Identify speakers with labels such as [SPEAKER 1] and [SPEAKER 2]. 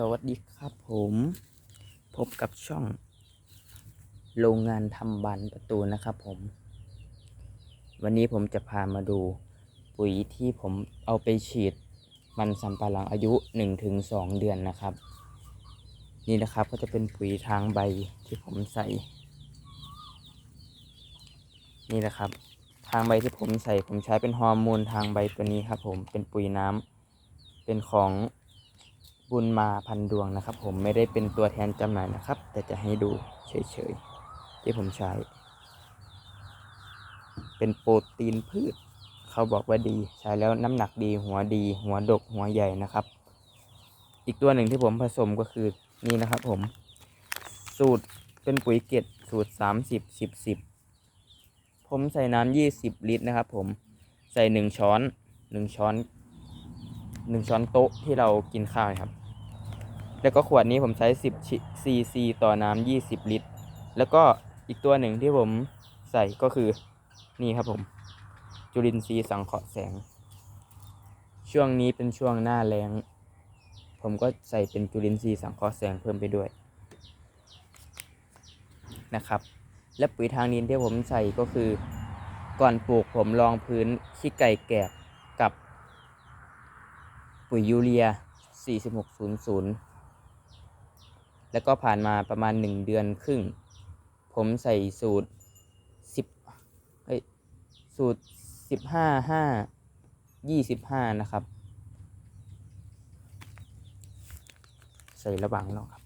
[SPEAKER 1] สวัสดีครับผมพบกับช่อง โรงงานทำบานประตูนะครับผม วันนี้ผมจะพามาดูปุ๋ยที่ผมเอาไปฉีด มันสำปะหลังอายุ 1-2 เดือนนะครับ นี่นะครับก็จะเป็นปุ๋ยทางใบที่ผมใส่ นี่นะครับ ทางใบที่ผมใส่ผมใช้เป็นฮอร์โมนทางใบตัวนี้ครับผมเป็นปุ๋ยน้ำเป็นของ บุญมาพันดวงนะครับ ผมไม่ได้เป็นตัวแทนจำหน่ายนะครับ แต่จะให้ดูเฉยๆ ที่ผมใช้ เป็นโปรตีนพืช เขาบอกว่าดีใช้แล้วน้ำหนักดีหัวดี หัวดกหัวใหญ่นะครับ อีกตัวหนึ่งที่ผมผสมก็คือนี่นะครับผม สูตรเป็นปุ๋ยเกล็ดสูตร 30 10 10 ผมใส่น้ำ20 ลิตรนะครับผมใส่หนึ่งช้อนหนึ่งช้อนหนึ่งช้อนโต๊ะที่เรากินข้าวครับ แล้วก็ขวดนี้ผมใช้10ซีซีต่อน้ำ20 ลิตร แล้วก็อีกตัวหนึ่งที่ผมใส่ก็คือนี่ครับผม จุลินทรีย์สังเคราะห์แสง ช่วงนี้เป็นช่วงหน้าแล้งผมก็ใส่เป็นจุลินทรีย์สังเคราะห์แสงเพิ่มไปด้วยนะครับ และปุ๋ยทางดินที่ผมใส่ก็คือ ก่อนปลูกผมรองพื้นขี้ไก่แกบกับ ปุ๋ยยูเรีย 4600 แล้วก็ผ่านมาประมาณ 1 เดือนครึ่ง ผมใส่สูตร10เฮ้ยสูตร 15 5 25 นะครับ ใส่ระหว่างเนาะครับ